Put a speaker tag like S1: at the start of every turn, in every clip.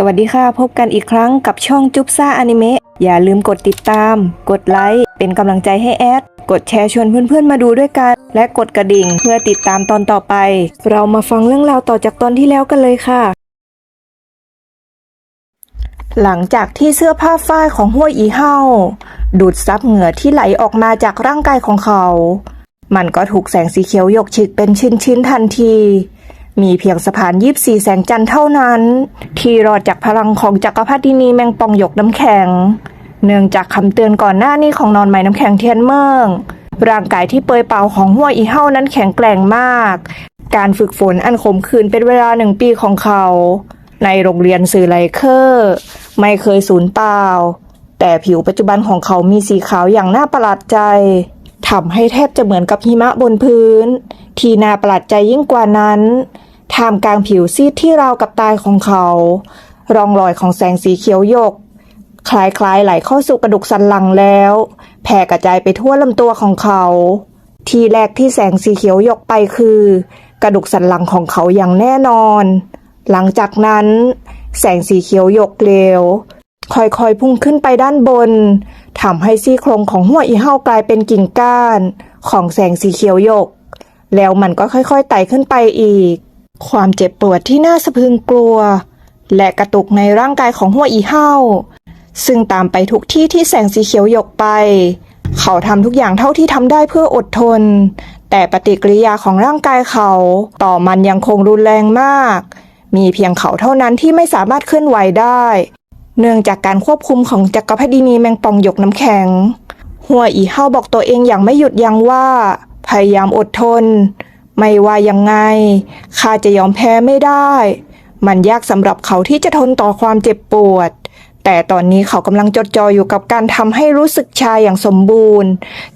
S1: สวัสดีค่ะ พบกันอีกครั้งกับช่องจุ๊บซ่าอนิเมะอย่าลืมกดติดตาม กดไลค์เป็นกำลังใจให้แอด กดแชร์ชวนเพื่อนๆมาดูด้วยกัน และกดกระดิ่งเพื่อติดตามตอนต่อไป เรามาฟังเรื่องราวต่อจากตอนที่แล้วกันเลยค่ะ หลังจากที่เสื้อผ้าฝ้ายของห้วยอีเฮาดูดซับเหงื่อที่ไหลออกมาจากร่างกายของเขา มันก็ถูกแสงสีเขียวหยกฉึกเป็นชิ้นๆทันที มีเพียงสะพานยิบสี่แสงจันทร์เท่านั้น ที่รอดจากพลังของจักรพรรดินีแมงปองหยกน้ำแข็ง เนื่องจากคำเตือนก่อนหน้านี้ของนอนไหมน้ำแข็งเทียนเมืองร่างกายที่เปยเปล่าของหัวอีเฮ้านั้นแข็งแกร่งมาก การฝึกฝนอันขมขื่นเป็นเวลาหนึ่งปีของเขา ในโรงเรียนสื่อไลเคอร์ ไม่เคยสูญเปล่า แต่ผิวปัจจุบันของเขามีสีขาวอย่างน่าประหลาดใจทำให้แทบจะเหมือนกับหิมะบนพื้น ที่น่าประหลาดใจยิ่งกว่านั้น ท่ามกลางผิวซีดที่ราวกับตายของเขา ร่องรอยของแสงสีเขียวหยก คล้ายๆไหลเข้าสู่กระดูกสันหลังแล้ว แผ่กระจายไปทั่วลำตัวของเขา ที่แรกที่แสงสีเขียวหยกไปคือ กระดูกสันหลังของเขาอย่างแน่นอน หลังจากนั้น แสงสีเขียวหยกเร็วค่อยๆพุ่งขึ้นไปด้านบนทำให้ซี่โครงของหัวอีเห่ากลายเป็นกิ่งก้าน ของแสงสีเขียวหยก แล้วมันก็ค่อยๆไต่ขึ้นไปอีก ความเจ็บปวดที่น่าสะพึงกลัว และกระตุกในร่างกายของหัวอีเห่าซึ่งตามไปทุกที่ที่แสงสีเขียวหยกไป เขาทำทุกอย่างเท่าที่ทำได้เพื่ออดทน แต่ปฏิกิริยาของร่างกายเขา ต่อมันยังคงรุนแรงมาก มีเพียงเขาเท่านั้นที่ไม่สามารถเคลื่อนไหวได้ เนื่องจากการควบคุมของจักรพรรดินีแมงป่องหยกน้ำแข็ง หัวอีเฮาบอกตัวเองอย่างไม่หยุดยั้งว่า พยายามอดทน ไม่ว่ายังไงข้าจะยอมแพ้ไม่ได้ มันยากสำหรับเขาที่จะทนต่อความเจ็บปวด แต่ตอนนี้เขากำลังจดจ่ออยู่กับการทำให้รู้สึกชายอย่างสมบูรณ์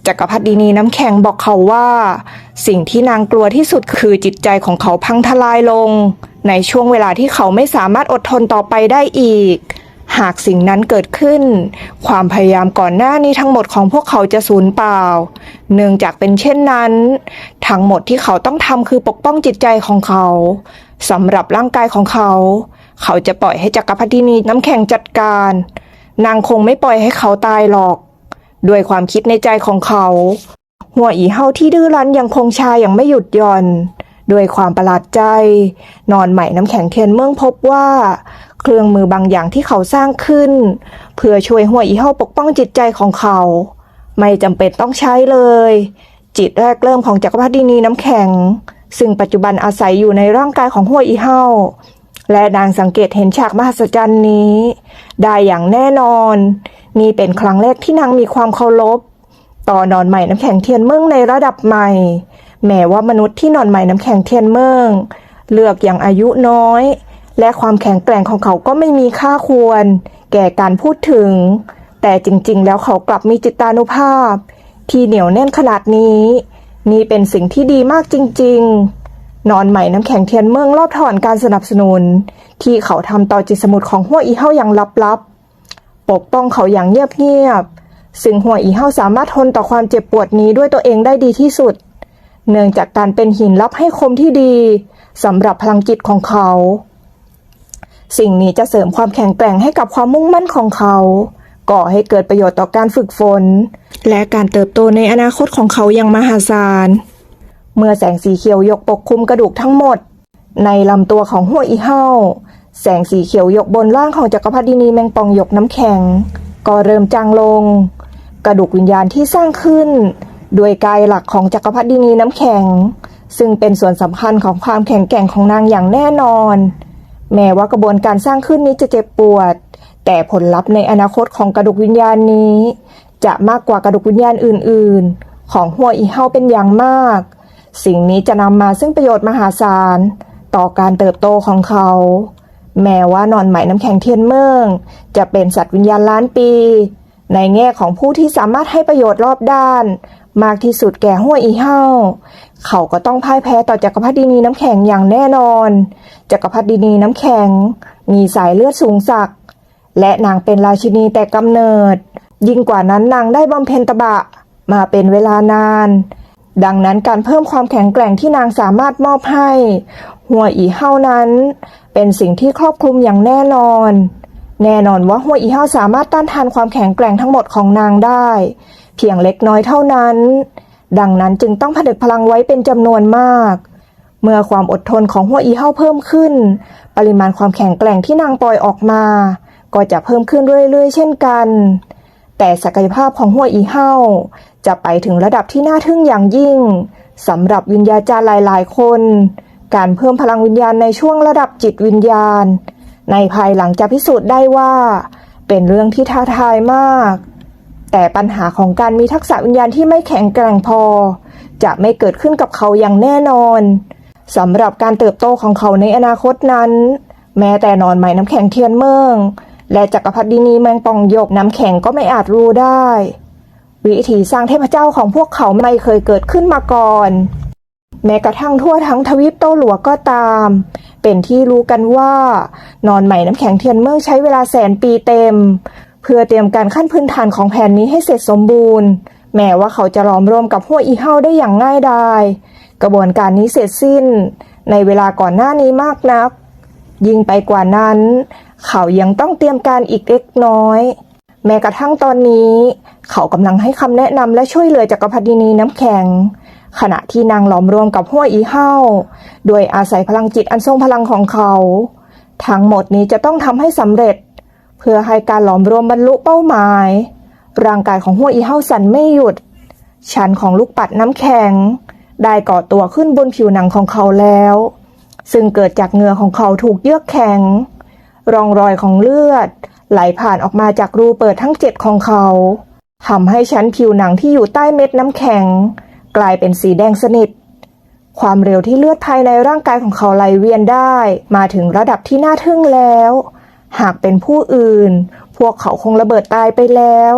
S1: จักรพรรดินีน้ำแข็งบอกเขาว่า สิ่งที่นางกลัวที่สุดคือจิตใจของเขาพังทลายลง ในช่วงเวลาที่เขาไม่สามารถอดทนต่อไปได้อีก หากสิ่งนั้นเกิดขึ้น ความพยายามก่อนหน้านี้ทั้งหมดของพวกเขาจะสูญเปล่า เนื่องจากเป็นเช่นนั้น ทั้งหมดที่เขาต้องทำคือปกป้องจิตใจของเขาสำหรับร่างกายของเขา เขาจะปล่อยให้จักรพรรดินีน้ำแข็งจัดการ นางคงไม่ปล่อยให้เขาตายหรอก ด้วยความคิดในใจของเขา หัวอีเฮาที่ดื้อรั้นยังคงชาอย่างไม่หยุดหย่อนด้วยความประหลาดใจ นอนใหม่น้ำแข็งเทียนเมืองพบว่า เครื่องมือบางอย่างที่เขาสร้างขึ้น เพื่อช่วยหัวอีเฮาปกป้องจิตใจของเขา ไม่จำเป็นต้องใช้เลย จิตแรกเริ่มของจักรพรรดินีน้ำแข็ง ซึ่งปัจจุบันอาศัยอยู่ในร่างกายของหัวอีเฮาและนางสังเกตเห็นฉากมหัศจรรย์นี้ ได้อย่างแน่นอน นี่เป็นครั้งแรกที่นางมีความเคารพ ต่อนอนใหม่น้ำแข็งเทียนเมืองในระดับใหม่ แม้ว่ามนุษย์ที่นอนใหม่น้ำแข็งเทียนเมืองเลือกอย่างอายุน้อย และความแข็งแกร่งของเขาก็ไม่มีค่าควร แก่การพูดถึง แต่จริงๆ แล้วเขากลับมีจิตานุภาพ ที่เหนียวแน่นขนาดนี้ นี่เป็นสิ่งที่ดีมากจริง ๆ นอนใหม่น้ำแข็งเทียนเมืองรอบถอนการสนับสนุน ที่เขาทำต่อจิตสมุดของหัวอีเฮาอย่างลับๆ ปกป้องเขาอย่างเงียบๆซึ่งหัวอีเฮาสามารถทนต่อความเจ็บปวดนี้ด้วยตัวเองได้ดีที่สุด เนื่องจากการเป็นหินรับให้คมที่ดีสำหรับพลังจิตของเขา สิ่งนี้จะเสริมความแข็งแกร่งให้กับความมุ่งมั่นของเขา ก่อให้เกิดประโยชน์ต่อการฝึกฝน และการเติบโตในอนาคตของเขาอย่างมหาศาล เมื่อแสงสีเขียวยกปกคลุมกระดูกทั้งหมด ในลำตัวของหัวอีเฮาแสงสีเขียวยกบนร่างของจักรพรรดินีแมงปองยกน้ำแข็ง ก็เริ่มจางลง กระดูกวิญญาณที่สร้างขึ้นโดยกายหลักของจักรพรรดินีน้ำแข็ง ซึ่งเป็นส่วนสำคัญของความแข็งแกร่งของนางอย่างแน่นอน แม้ว่ากระบวนการสร้างขึ้นนี้จะเจ็บปวด แต่ผลลัพธ์ในอนาคตของกระดูกวิญญาณนี้ จะมากกว่ากระดูกวิญญาณอื่น ๆ ของหัวอีเฮาเป็นอย่างมาก สิ่งนี้จะนำมาซึ่งประโยชน์มหาศาล ต่อการเติบโตของเขา แม้ว่านอนไหมน้ำแข็งเทียนเมือง จะเป็นสัตว์วิญญาณล้านปี ในแง่ของผู้ที่สามารถให้ประโยชน์รอบด้าน มากที่สุดแก่หัวอีเฮาเขาก็ต้องพ่ายแพ้ต่อจักรพรรดินีน้ำแข็งอย่างแน่นอน จักรพรรดินีน้ำแข็ง มีสายเลือดสูงศัก และนางเป็นราชินีแต่กำเนิด ยิ่งกว่านั้นนางได้บำเพ็ญตบะ มาเป็นเวลานาน ดังนั้นการเพิ่มความแข็งแกร่งที่นางสามารถมอบให้ หัวอีเฮานั้น เป็นสิ่งที่ครอบคลุมอย่างแน่นอน แน่นอนว่าหัวอีเฮาสามารถต้านทานความแข็งแกร่งทั้งหมดของนางได้ เพียงเล็กน้อยเท่านั้น ดังนั้นจึงต้องผนึกพลังไว้เป็นจำนวนมาก เมื่อความอดทนของหัวอีเฮาเพิ่มขึ้น ปริมาณความแข็งแกร่งที่นางปล่อยออกมา ก็จะเพิ่มขึ้นเรื่อยๆ เช่นกัน แต่ศักยภาพของหัวอีเฮาจะไปถึงระดับที่น่าทึ่งอย่างยิ่งสำหรับวิญญาจารย์หลายๆ คน การเพิ่มพลังวิญญาณในช่วงระดับจิตวิญญาณ ในภายหลังจะพิสูจน์ได้ว่า เป็นเรื่องที่ท้าทายมาก แต่ปัญหาของการมีทักษะวิญญาณที่ไม่แข็งแกร่งพอ จะไม่เกิดขึ้นกับเขาอย่างแน่นอนสำหรับการเติบโตของเขาในอนาคตนั้น แม้แต่นอนไหมน้ำแข็งเทียนเมือง และจักรพรรดินีแมงป่องหยกน้ำแข็งก็ไม่อาจรู้ได้ วิธีสร้างเทพเจ้าของพวกเขาไม่เคยเกิดขึ้นมาก่อน แม้กระทั่งทั่วทั้งทวีปโต้หลัวก็ตาม เป็นที่รู้กันว่า นอนใหม่น้ำแข็งเทียนเมืองใช้เวลาแสนปีเต็ม เพื่อเตรียมการขั้นพื้นฐานของแผนนี้ให้เสร็จสมบูรณ์ แม้ว่าเขาจะล้อมรวมกับห้วอีเฮาได้อย่างง่ายดายกระบวนการนี้เสร็จสิ้น ในเวลาก่อนหน้านี้มากนัก ยิ่งไปกว่านั้น เขายังต้องเตรียมการอีกเล็กน้อย แม้กระทั่งตอนนี้ เขากำลังให้คำแนะนำและช่วยเหลือจักรพรรดินีน้ำแข็ง ขณะที่นางหลอมรวมกับห้วยอีเฮาโดยอาศัยพลังจิตอันทรงพลังของเขา ทั้งหมดนี้จะต้องทำให้สำเร็จ เพื่อให้การหลอมรวมบรรลุเป้าหมาย ร่างกายของห้วยอีเฮาสั่นไม่หยุด ชั้นของลูกปัดน้ำแข็ง ได้ก่อตัวขึ้นบนผิวหนังของเขาแล้ว ซึ่งเกิดจากเหงื่อของเขาถูกเยือกแข็ง รองรอยของเลือด ไหลผ่านออกมาจากรูเปิดทั้งเจ็ดของเขาทำให้ชั้นผิวหนังที่อยู่ใต้เม็ดน้ำแข็ง กลายเป็นสีแดงสนิท ความเร็วที่เลือดภายในร่างกายของเขาไหลเวียนได้ มาถึงระดับที่น่าทึ่งแล้ว หากเป็นผู้อื่น พวกเขาคงระเบิดตายไปแล้ว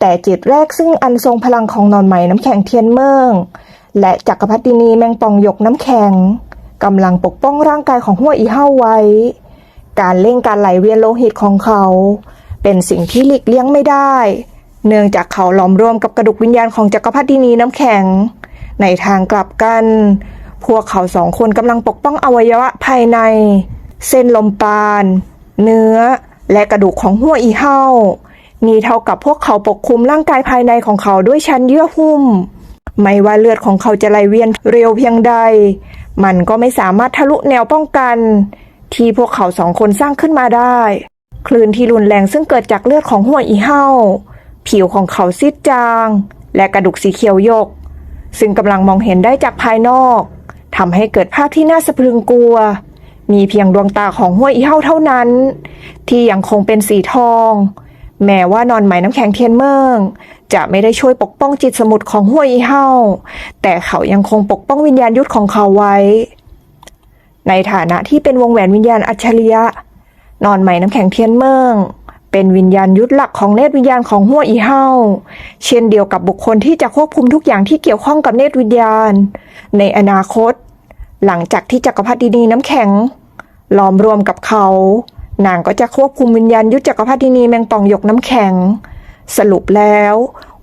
S1: แต่จิตแรกซึ่งอันทรงพลังของนอนไหม่น้ำแข็งเทียนเมืองและจักรพรรดินีแมงป่องหยกน้ำแข็งกำลังปกป้องร่างกายของหัวอีเฮาไว้ การเร่งการไหลเวียนโลหิตของเขา เป็นสิ่งที่หลีกเลี่ยงไม่ได้ เนื่องจากเขาหลอมรวมกับกระดูกวิญญาณของจักรพรรดินีน้ำแข็ง ในทางกลับกัน พวกเขาสองคนกำลังปกป้องอวัยวะภายใน เส้นลมปาน เนื้อ และกระดูกของหัวอีเฮานี่เท่ากับพวกเขาปกคลุมร่างกายภายในของเขาด้วยชั้นเยื่อหุ้ม ไม่ว่าเลือดของเขาจะไหลเวียนเร็วเพียงใด มันก็ไม่สามารถทะลุแนวป้องกัน ที่พวกเขาสองคนสร้างขึ้นมาได้ คลื่นที่รุนแรงซึ่งเกิดจากเลือดของหัวอีเฮา ผิวของเขาซีดจาง และกระดูกสีเขียวหยก ซึ่งกำลังมองเห็นได้จากภายนอกทำให้เกิดภาพที่น่าสะพรึงกลัว มีเพียงดวงตาของห้วยอีเฮาเท่านั้น ที่ยังคงเป็นสีทอง แม้ว่านอนไหมน้ำแข็งเทียนเมืองจะไม่ได้ช่วยปกป้องจิตสมุทรของห้วยอีเฮาแต่เขายังคงปกป้องวิญญาณยุทธของเขาไว้ ในฐานะที่เป็นวงแหวนวิญญาณอัจฉริยะ นอนไหมน้ำแข็งเทียนเมือง เป็นวิญญาณยุทธหลักของเนตรวิญญาณของหัวอีเฮาเช่นเดียวกับบุคคลที่จะควบคุมทุกอย่างที่เกี่ยวข้องกับเนตรวิญญาณ ในอนาคต หลังจากที่จักรพรรดินีน้ำแข็งล้อมรวมกับเขา นางก็จะควบคุมวิญญาณยุทธจักรพรรดินีแมงป่องหยกน้ำแข็ง สรุปแล้ว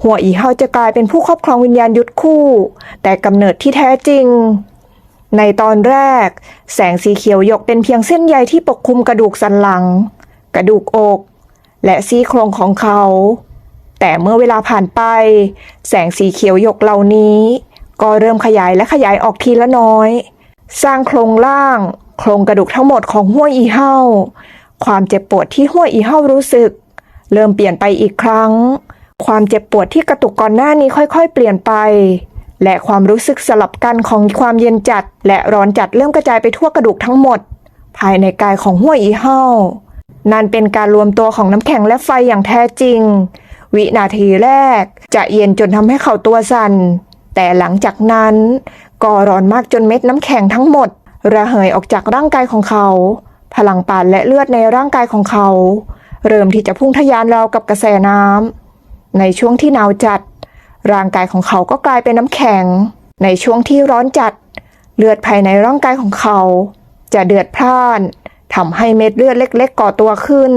S1: หัวอีเฮาจะกลายเป็นผู้ครอบครองวิญญาณยุทธคู่ แต่กำเนิดที่แท้จริงในตอนแรก แสงสีเขียวหยกเป็นเพียงเส้นใยที่ปกคลุมกระดูกสันหลัง กระดูกอก และซี่โครงของเขา แต่เมื่อเวลาผ่านไป แสงสีเขียวหยกเหล่านี้ ก็เริ่มขยายและขยายออกทีละน้อย สร้างโครงล่าง โครงกระดูกทั้งหมดของห้วยอีเฮาความเจ็บปวดที่ห้วยอีเฮารู้สึก เริ่มเปลี่ยนไปอีกครั้ง ความเจ็บปวดที่กระตุกก่อนหน้านี้ค่อยๆ เปลี่ยนไปและความรู้สึกสลับกันของความเย็นจัด และร้อนจัดเริ่มกระจายไปทั่วกระดูกทั้งหมด ภายในกายของห้วยอีเฮา นั่นเป็นการรวมตัวของน้ำแข็งและไฟอย่างแท้จริง วินาทีแรกจะเย็นจนทำให้เขาตัวสั่น แต่หลังจากนั้นก็ร้อนมากจนเม็ดน้ำแข็งทั้งหมด ระเหยออกจากร่างกายของเขา พลังปานและเลือดในร่างกายของเขา เริ่มที่จะพุ่งทะยานราวกับกระแสน้ำในช่วงที่หนาวจัด ร่างกายของเขาก็กลายเป็นน้ำแข็ง ในช่วงที่ร้อนจัด เลือดภายในร่างกายของเขา จะเดือดพล่าน ทำให้เม็ดเลือดเล็ก ๆ ก่อตัวขึ้น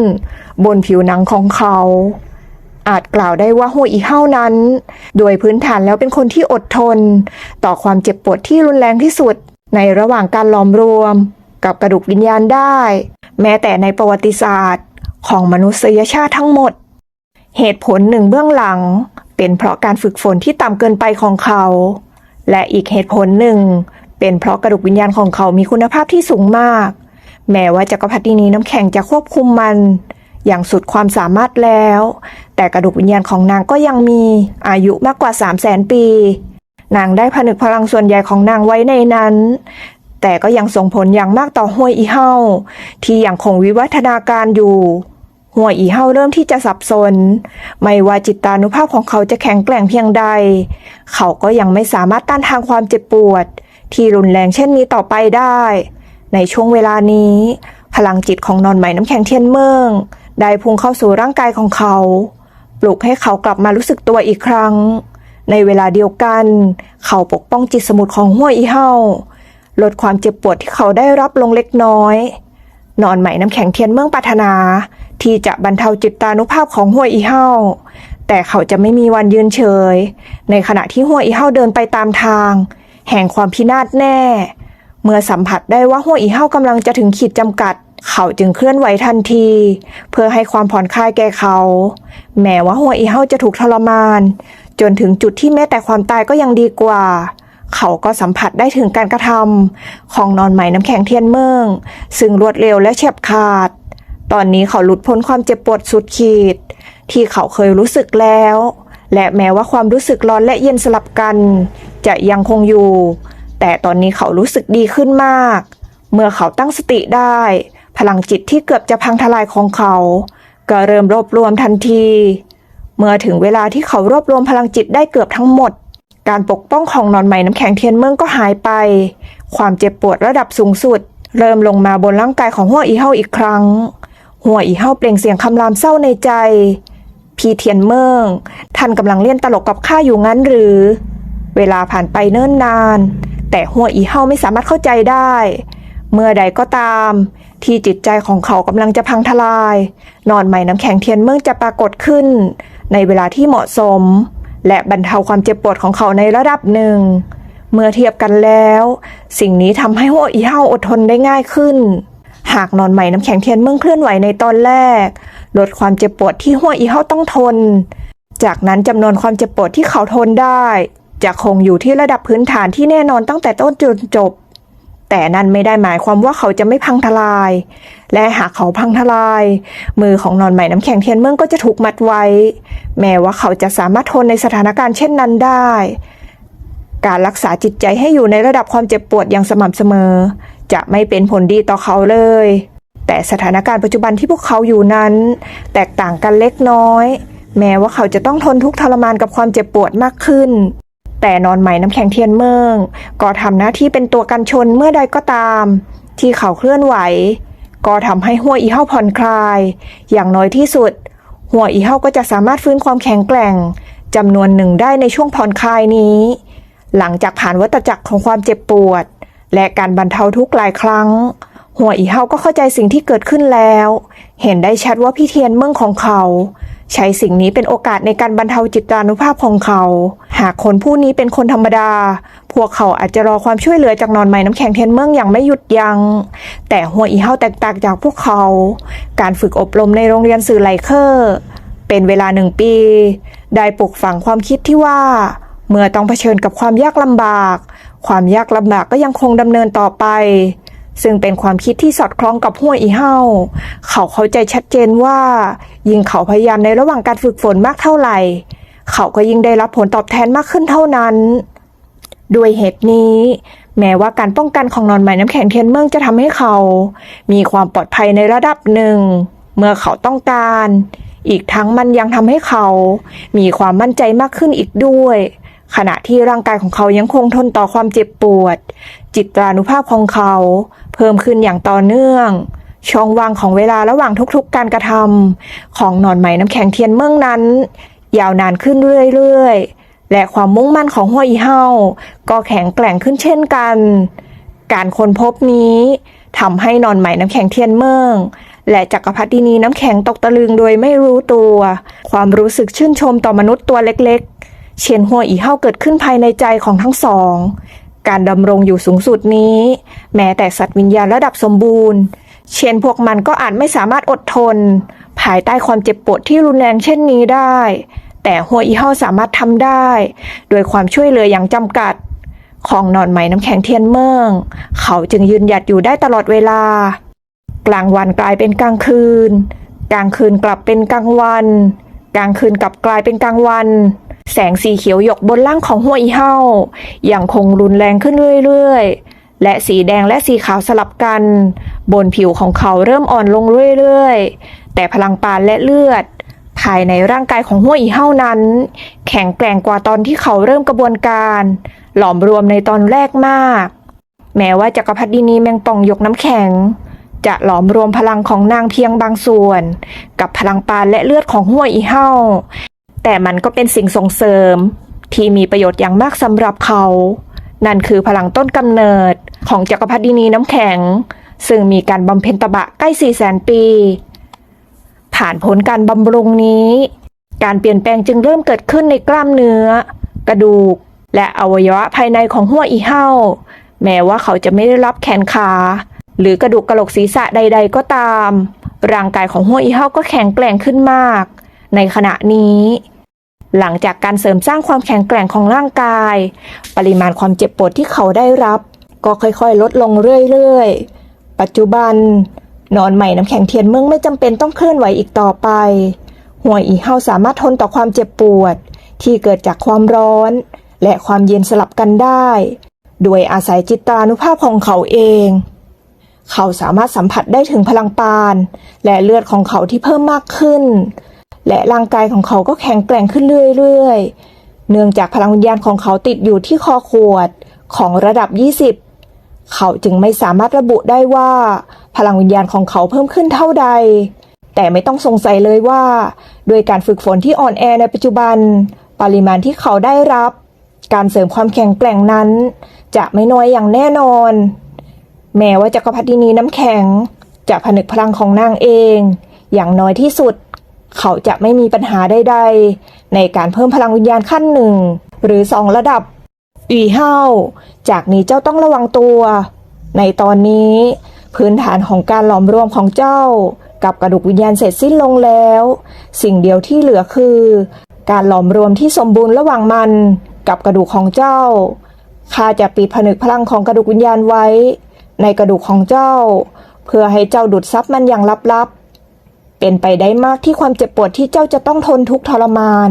S1: บนผิวหนังของเขา อาจกล่าวได้ว่าหัวอีเฮานั้น โดยพื้นฐานแล้วเป็นคนที่อดทน ต่อความเจ็บปวดที่รุนแรงที่สุด ในระหว่างการหลอมรวม กับกระดูกวิญญาณได้ แม้แต่ในประวัติศาสตร์ ของมนุษยชาติทั้งหมด เหตุผลหนึ่งเบื้องหลัง เป็นเพราะการฝึกฝนที่ต่ำเกินไปของเขา และอีกเหตุผลหนึ่ง เป็นเพราะกระดูกวิญญาณของเขามีคุณภาพที่สูงมาก แม้ว่าจักรพรรดินีน้ำแข็งจะควบคุมมัน อย่างสุดความสามารถแล้ว แต่กระดูกวิญญาณของนางก็ยังมีอายุมากกว่า 3 0 0แสนปี นางได้ผนึกพลังส่วนใหญ่ของนางไว้ในนั้น แต่ก็ยังส่งผลอย่างมากต่อห้วยอีเฮาที่ยังคงวิวัฒนาการอยู่หัวอีเฮาเริ่มที่จะสับสน ไม่ว่าจิตานุภาพของเขาจะแข็งแกร่งเพียงใด เขาก็ยังไม่สามารถต้านทานความเจ็บปวด ที่รุนแรงเช่นนี้ต่อไปได้ ในช่วงเวลานี้ พลังจิตของนอนไหมน้ำแข็งเทียนเมืองได้พุ่งเข้าสู่ร่างกายของเขา ปลุกให้เขากลับมารู้สึกตัวอีกครั้ง ในเวลาเดียวกัน เขาปกป้องจิตสมุทรของห้วยอีเฮาลดความเจ็บปวดที่เขาได้รับลงเล็กน้อยนอนไหมน้ำแข็งเทียนเมืองปรารถนา ที่จะบรรเทาจิตตานุภาพของห้วยอีเฮาแต่เขาจะไม่มีวันยืนเฉย ในขณะที่ห้วยอีเฮาเดินไปตามทาง แห่งความพินาศแน่ เมื่อสัมผัสได้ว่าห้วอีเฮากำลังจะถึงขีดจำกัด เขาจึงเคลื่อนไหวทันที เพื่อให้ความผ่อนคลายแก่เขา แม้ว่าห้วอีเฮาจะถูกทรมาน จนถึงจุดที่แม้แต่ความตายก็ยังดีกว่า เขาก็สัมผัสได้ถึงการกระทำของนอนไหมน้ำแข็งเทียนเมือง ซึ่งรวดเร็วและเฉียบขาด ตอนนี้เขาหลุดพ้นความเจ็บปวดสุดขีด ที่เขาเคยรู้สึกแล้ว และแม้ว่าความรู้สึกร้อนและเย็นสลับกัน จะยังคงอยู่ แต่ตอนนี้เขารู้สึกดีขึ้นมาก เมื่อเขาตั้งสติได้ พลังจิตที่เกือบจะพังทลายของเขา ก็เริ่มรวบรวมทันที เมื่อถึงเวลาที่เขารวบรวมพลังจิตได้เกือบทั้งหมด การปกป้องของนอนไหมน้ำแข็งเทียนเมืองก็หายไป ความเจ็บปวดระดับสูงสุด เริ่มลงมาบนร่างกายของหัวอีเฮาอีกครั้ง หัวอีเฮาเปล่งเสียงคำรามเศร้าในใจพีเทียนเมืองท่านกำลังเล่นตลกกับข้าอยู่งั้นหรือ เวลาผ่านไปเนิ่นนาน แต่หัวอีเฮาไม่สามารถเข้าใจได้ เมื่อใดก็ตาม ที่จิตใจของเขากำลังจะพังทลาย นอนใหม่น้ำแข็งเทียนเมืองจะปรากฏขึ้น ในเวลาที่เหมาะสม และบรรเทาความเจ็บปวดของเขาในระดับหนึ่ง เมื่อเทียบกันแล้ว สิ่งนี้ทำให้หัวอีเฮาอดทนได้ง่ายขึ้น หากนอนใหม่น้ำแข็งเทียนเมืองเคลื่อนไหวในตอนแรก ลดความเจ็บปวดที่หัวอีเฮาต้องทน จากนั้นจำนวนความเจ็บปวดที่เขาทนได้ จะคงอยู่ที่ระดับพื้นฐานที่แน่นอนตั้งแต่ต้นจนจบ แต่นั่นไม่ได้หมายความว่าเขาจะไม่พังทลาย และหากเขาพังทลาย มือของนอนใหม่น้ำแข็งเทียนเมืองก็จะถูกมัดไว้ แม้ว่าเขาจะสามารถทนในสถานการณ์เช่นนั้นได้ การรักษาจิตใจให้อยู่ในระดับความเจ็บปวดอย่างสม่ำเสมอ จะไม่เป็นผลดีต่อเขาเลย แต่สถานการณ์ปัจจุบันที่พวกเขาอยู่นั้น แตกต่างกันเล็กน้อย แม้ว่าเขาจะต้องทนทุกข์ทรมานกับความเจ็บปวดมากขึ้น แต่นอนใหม่น้ำแข็งเทียนเมือง ก็ทำหน้าที่เป็นตัวกันชนเมื่อใดก็ตาม ที่เขาเคลื่อนไหว ก็ทำให้หัวอีเฮาผ่อนคลาย อย่างน้อยที่สุด หัวอีเฮาก็จะสามารถฟื้นความแข็งแกร่งจำนวนหนึ่งได้ในช่วงผ่อนคลายนี้ หลังจากผ่านวัฏจักรของความเจ็บปวด และการบรรเทาทุกข์หลายครั้ง หัวอีเฮาก็เข้าใจสิ่งที่เกิดขึ้นแล้ว เห็นได้ชัดว่าพี่เทียนเมืองของเขา ใช้สิ่งนี้เป็นโอกาสในการบรรเทาจิตานุภาพของเขา หากคนผู้นี้เป็นคนธรรมดา พวกเขาอาจจะรอความช่วยเหลือจากนอนไม้น้ำแข็งเทียนเมืองอย่างไม่หยุดยัง้ง แต่หัวอีเฮาแตกต่างจากพวกเขา การฝึกอบรมในโรงเรียนสื่อไลเคอร์ เป็นเวลาหนึ่งปี ได้ปลูกฝังความคิดที่ว่า เมื่อต้องเผชิญกับความยากลำบาก ความยากลำบากก็ยังคงดำเนินต่อไป ซึ่งเป็นความคิดที่สอดคล้องกับห้วยอีเฮาเขาเข้าใจชัดเจนว่า ยิ่งเขาพยายามในระหว่างการฝึกฝนมากเท่าไหร่ เขาก็ยิ่งได้รับผลตอบแทนมากขึ้นเท่านั้น ด้วยเหตุนี้ แม้ว่าการป้องกันของนอนไหมน้ำแข็งเทียนเมืองจะทำให้เขา มีความปลอดภัยในระดับหนึ่ง เมื่อเขาต้องการ อีกทั้งมันยังทำให้เขา มีความมั่นใจมากขึ้นอีกด้วยขณะที่ร่างกายของเขายังคงทนต่อความเจ็บปวด จิตรานุภาพของเขา เพิ่มขึ้นอย่างต่อเนื่อง ช่องว่างของเวลาระหว่างทุกๆ การกระทำของหนอนไหมน้ำแข็งเทียนเมืองนั้น ยาวนานขึ้นเรื่อยๆ และความมุ่งมั่นของหัวอีเฮาก็แข็งแกร่งขึ้นเช่นกัน การค้นพบนี้ทำให้นอนไหมน้ำแข็งเทียนเมืองและจักรพรรดินีน้ำแข็งตกตะลึงโดยไม่รู้ตัว ความรู้สึกชื่นชมต่อมนุษย์ตัวเล็กๆ เชียนหัวอีเฮาเกิดขึ้นภายในใจของทั้งสอง การดำรงอยู่สูงสุดนี้ แม้แต่สัตว์วิญญาณระดับสมบูรณ์ เช่นพวกมันก็อาจไม่สามารถอดทน ภายใต้ความเจ็บปวดที่รุนแรงเช่นนี้ได้ แต่หัวอีเฮาสามารถทำได้ โดยความช่วยเหลืออย่างจำกัด ของนอนไหมน้ำแข็งเทียนเมือง เขาจึงยืนหยัดอยู่ได้ตลอดเวลา กลางวันกลายเป็นกลางคืน กลางคืนกลับเป็นกลางวัน กลางคืนกลับกลายเป็นกลางวัน แสงสีเขียวหยกบนล่างของหัวอีเฮายังคงรุนแรงขึ้นเรื่อยๆ และสีแดงและสีขาวสลับกัน บนผิวของเขาเริ่มอ่อนลงเรื่อยๆ แต่พลังปานและเลือด ภายในร่างกายของหัวอีเฮานั้น แข็งแกร่งกว่าตอนที่เขาเริ่มกระบวนการ หลอมรวมในตอนแรกมาก แม้ว่าจักรพรรดินีแมงป่องยกน้ำแข็งจะหลอมรวมพลังของนางเพียงบางส่วน กับพลังปานและเลือดของห้วยอีเฮา แต่มันก็เป็นสิ่งส่งเสริม ที่มีประโยชน์อย่างมากสำหรับเขา นั่นคือพลังต้นกำเนิดของจักรพรรดินีน้ำแข็ง ซึ่งมีการบำเพ็ญตบะใกล้4 0 0 0 0 0 ปี ผ่านผลการบำรุงนี้ การเปลี่ยนแปลงจึงเริ่มเกิดขึ้นในกล้ามเนื้อ กระดูก และอวัยวะภายในของหัวอีเห่าแม้ว่าเขาจะไม่ได้รับแขนขาหรือกระดูกกระโหลกศีรษะใด ๆ ก็ตาม ร่างกายของหัวอีเห่าก็แข็งแกร่งขึ้นมาก ในขณะนี้ หลังจากการเสริมสร้างความแข็งแกร่งของร่างกาย ปริมาณความเจ็บปวดที่เขาได้รับ ก็ค่อยๆ ลดลงเรื่อยๆ ปัจจุบัน นอนใหม่น้ำแข็งเทียนเมืองไม่จำเป็นต้องเคลื่อนไหวอีกต่อไปหัวอีเฮาสามารถทนต่อความเจ็บปวด ที่เกิดจากความร้อน และความเย็นสลับกันได้ โดยอาศัยจิตตานุภาพของเขาเอง เขาสามารถสัมผัสได้ถึงพลังปาน และเลือดของเขาที่เพิ่มมากขึ้น และร่างกายของเขาก็แข็งแกร่งขึ้นเรื่อยๆ เนื่องจากพลังวิญญาณของเขาติดอยู่ที่คอขวดของระดับ 20 เขาจึงไม่สามารถระบุได้ว่า พลังวิญญาณของเขาเพิ่มขึ้นเท่าใด แต่ไม่ต้องสงสัยเลยว่าโดยการฝึกฝนที่อ่อนแอในปัจจุบัน ปริมาณที่เขาได้รับ การเสริมความแข็งแกร่งนั้น จะไม่น้อยอย่างแน่นอน แม้ว่าจักรพรรดินีน้ำแข็งจะผนึกพลังของนางเอง อย่างน้อยที่สุด เขาจะไม่มีปัญหาใดๆ ในการเพิ่มพลังวิญญาณขั้นหนึ่งหรือสองระดับอีเฮาจากนี้เจ้าต้องระวังตัว ในตอนนี้ พื้นฐานของการหลอมรวมของเจ้า กับกระดูกวิญญาณเสร็จสิ้นลงแล้ว สิ่งเดียวที่เหลือคือ การหลอมรวมที่สมบูรณ์ระหว่างมันกับกระดูกของเจ้าข้าจะปิดผนึกพลังของกระดูกวิญญาณไว้ ในกระดูกของเจ้า เพื่อให้เจ้าดูดซับมันอย่างลับๆ เป็นไปได้มากที่ความเจ็บปวดที่เจ้าจะต้องทนทุกข์ทรมาน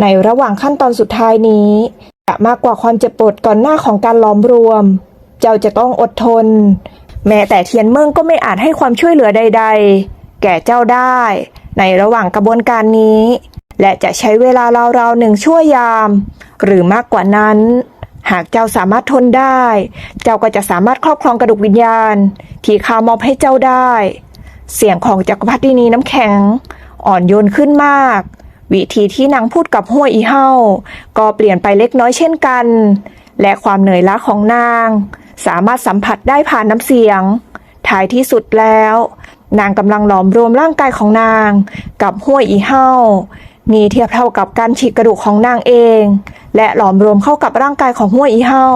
S1: ในระหว่างขั้นตอนสุดท้ายนี้จะมากกว่าความเจ็บปวดก่อนหน้าของการล้อมรวม เจ้าจะต้องอดทน แม้แต่เทียนเมืองก็ไม่อาจให้ความช่วยเหลือใด ๆ แก่เจ้าได้ ในระหว่างกระบวนการนี้ และจะใช้เวลาราวๆหนึ่งชั่วยาม หรือมากกว่านั้น หากเจ้าสามารถทนได้ เจ้าก็จะสามารถครอบครองกระดูกวิญญาณ ที่ข้ามอบให้เจ้าได้ เสียงของจักรพรรดินีน้ำแข็ง อ่อนโยนขึ้นมาก วิธีที่นางพูดกับห้วยอีเฮาก็เปลี่ยนไปเล็กน้อยเช่นกัน และความเหนื่อยล้าของนาง สามารถสัมผัสได้ผ่านน้ำเสียง ท้ายที่สุดแล้ว นางกำลังหลอมรวมร่างกายของนาง กับห้วยอีเฮา นี่เทียบเท่ากับการฉีกกระดูกของนางเอง และหลอมรวมเข้ากับร่างกายของห้วยอีเฮา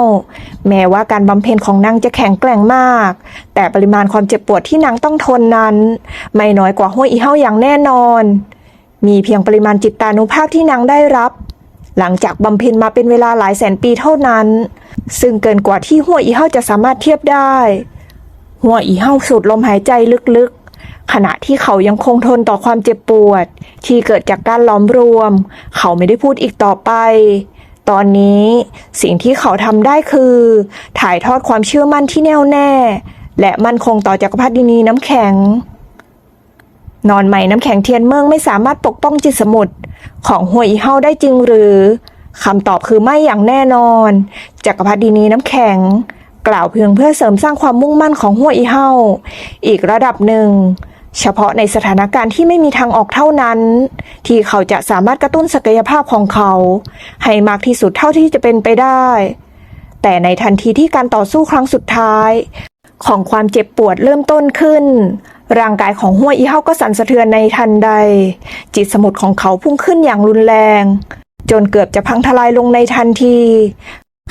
S1: แม้ว่าการบำเพ็ญของนางจะแข็งแกร่งมาก แต่ปริมาณความเจ็บปวดที่นางต้องทนนั้น ไม่น้อยกว่าห้วยอีเฮาอย่างแน่นอน มีเพียงปริมาณจิตตานุภาพที่นางได้รับ หลังจากบำเพ็ญมาเป็นเวลาหลายแสนปีเท่านั้น ซึ่งเกินกว่าที่หัวอีเฮาจะสามารถเทียบได้ หัวอีเฮาสูดลมหายใจลึกๆ ขณะที่เขายังคงทนต่อความเจ็บปวด ที่เกิดจากการล้อมรวม เขาไม่ได้พูดอีกต่อไป ตอนนี้สิ่งที่เขาทำได้คือ ถ่ายทอดความเชื่อมั่นที่แน่วแน่ และมั่นคงต่อจักรพรรดินีน้ำแข็ง นอนใหม่น้ำแข็งเทียนเมืองไม่สามารถปกป้องจิตสมุทรของหัวอีเฮาได้จริงหรือคำตอบคือไม่อย่างแน่นอน จักรพรรดินีน้ำแข็ง กล่าวเพียงเพื่อเสริมสร้างความมุ่งมั่นของหัวอีเฮาอีกระดับหนึ่ง เฉพาะในสถานการณ์ที่ไม่มีทางออกเท่านั้น ที่เขาจะสามารถกระตุ้นศักยภาพของเขา ให้มากที่สุดเท่าที่จะเป็นไปได้ แต่ในทันทีที่การต่อสู้ครั้งสุดท้าย ของความเจ็บปวดเริ่มต้นขึ้น ร่างกายของห้วยอีเฮาก็สั่นสะเทือนในทันใด จิตสมุทรของเขาพุ่งขึ้นอย่างรุนแรง จนเกือบจะพังทลายลงในทันที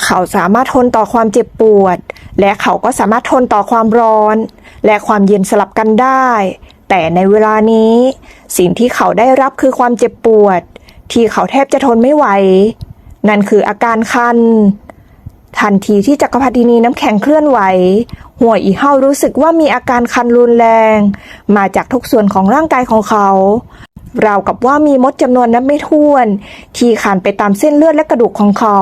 S1: เขาสามารถทนต่อความเจ็บปวด และเขาก็สามารถทนต่อความร้อน และความเย็นสลับกันได้ แต่ในเวลานี้ สิ่งที่เขาได้รับคือความเจ็บปวด ที่เขาแทบจะทนไม่ไหว นั่นคืออาการคัน ทันทีที่จักรพรรดินีน้ำแข็งเคลื่อนไหว หัวอีเฮารู้สึกว่ามีอาการคันรุนแรง มาจากทุกส่วนของร่างกายของเขาราวกับว่ามีมดจำนวนนับไม่ถ้วน ที่คันไปตามเส้นเลือดและกระดูกของเขา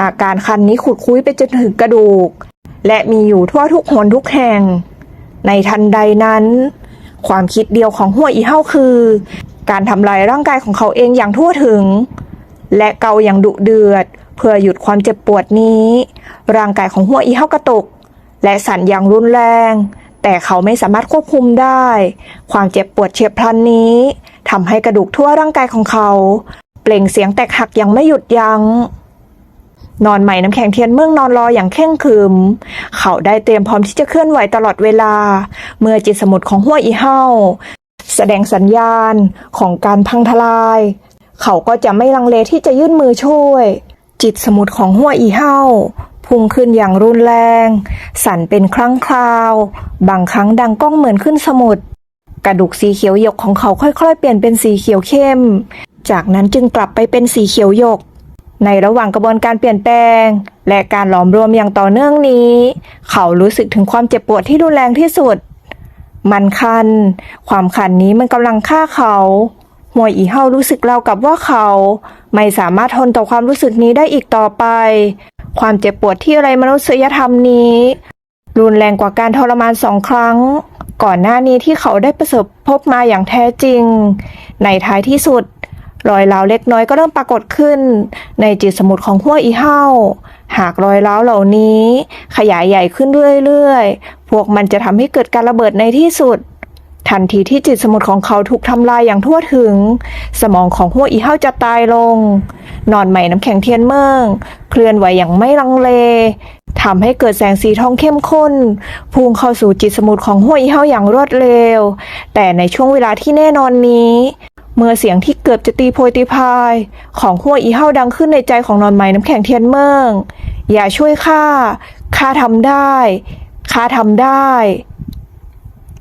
S1: อาการคันนี้ขุดคุ้ยไปจนถึงกระดูก และมีอยู่ทั่วทุกหนทุกแห่ง ในทันใดนั้น ความคิดเดียวของหัวอีเฮาคือ การทำลายร่างกายของเขาเองอย่างทั่วถึง และเกาอย่างดุเดือด เพื่อหยุดความเจ็บปวดนี้ ร่างกายของหัวอีเฮากระตุก และสั่นอย่างรุนแรง แต่เขาไม่สามารถควบคุมได้ ความเจ็บปวดเฉียบพลันนี้ทำให้กระดูกทั่วร่างกายของเขา เปล่งเสียงแตกหักอย่างไม่หยุดยัง้งนอนใหม่น้ำแข็งเทียนเมืองนอนรออย่างเข่งขรึมเขาได้เตรียมพร้อมที่จะเคลื่อนไหวตลอดเวลา เมื่อจิตสมุทรของหัวอีเฮาแสดงสัญญาณของการพังทลาย เขาก็จะไม่ลังเลที่จะยื่นมือช่วย จิตสมุทรของหัวอีเฮาพุ่งขึ้นอย่างรุนแรง สั่นเป็นครั้งคราว บางครั้งดังก้องเหมือนขึ้นสมุทรกระดูกสีเขียวหยกของเขาค่อยๆ เปลี่ยนเป็นสีเขียวเข้ม จากนั้นจึงกลับไปเป็นสีเขียวหยก ในระหว่างกระบวนการเปลี่ยนแปลง และการหลอมรวมอย่างต่อเนื่องนี้ เขารู้สึกถึงความเจ็บปวดที่รุนแรงที่สุด มันคัน ความคันนี้มันกำลังฆ่าเขาหัวอีเฮารู้สึกราวกับว่าเขา ไม่สามารถทนต่อความรู้สึกนี้ได้อีกต่อไป ความเจ็บปวดที่อะไรมนุษยธรรมนี้ รุนแรงกว่าการทรมานสองครั้ง ก่อนหน้านี้ที่เขาได้ประสบพบมาอย่างแท้จริง ในท้ายที่สุด รอยร้าวเล็กน้อยก็เริ่มปรากฏขึ้น ในจิตสมุทรของหัวอีเฮา หากรอยร้าวเหล่านี้ ขยายใหญ่ขึ้นเรื่อยๆ พวกมันจะทำให้เกิดการระเบิดในที่สุด ทันทีที่จิตสมุทรของเขาถูกทำลายอย่างทั่วถึง สมองของหัวอีเฮาจะตายลง นอนใหม่น้ำแข็งเทียนเมืองเคลื่อนไหวอย่างไม่ลังเลทำให้เกิดแสงสีทองเข้มข้น พุ่งเข้าสู่จิตสมุทรของหัวอีเฮาอย่างรวดเร็ว แต่ในช่วงเวลาที่แน่นอนนี้ เมื่อเสียงที่เกือบจะตีโพยตีพาย ของหัวอีเฮาดังขึ้นในใจของนอนไม้น้ำแข็งเทียนเมืองอย่าช่วยข้าข้าทำได้ข้าทำได้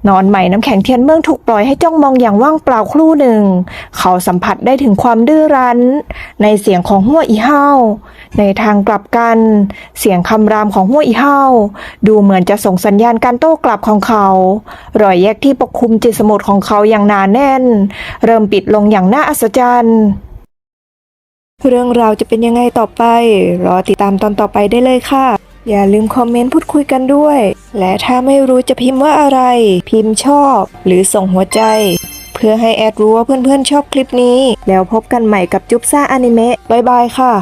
S1: นอนใหม่น้ำแข็งเทียนเมืองถูกปล่อยให้จ้องมองอย่างว่างเปล่าครู่หนึ่ง เขาสัมผัสได้ถึงความดื้อรั้น ในเสียงของหัวอีเฮาในทางกลับกัน เสียงคำรามของหัวอีเฮาดูเหมือนจะส่งสัญญาณการโต้กลับของเขา รอยแยกที่ปกคลุมจิตสมุทรของเขาอย่างหนาแน่น เริ่มปิดลงอย่างน่าอัศจรรย์เรื่องราวจะเป็นยังไงต่อไป รอติดตามตอนต่อไปได้เลยค่ะ อย่าลืมคอมเมนต์พูดคุยกันด้วย และถ้าไม่รู้จะพิมพ์ว่าอะไร พิมพ์ชอบ หรือส่งหัวใจ เพื่อให้แอดรู้ว่าเพื่อนๆชอบคลิปนี้ แล้วพบกันใหม่กับจุ๊บซ่าอนิเมะบายบายค่ะ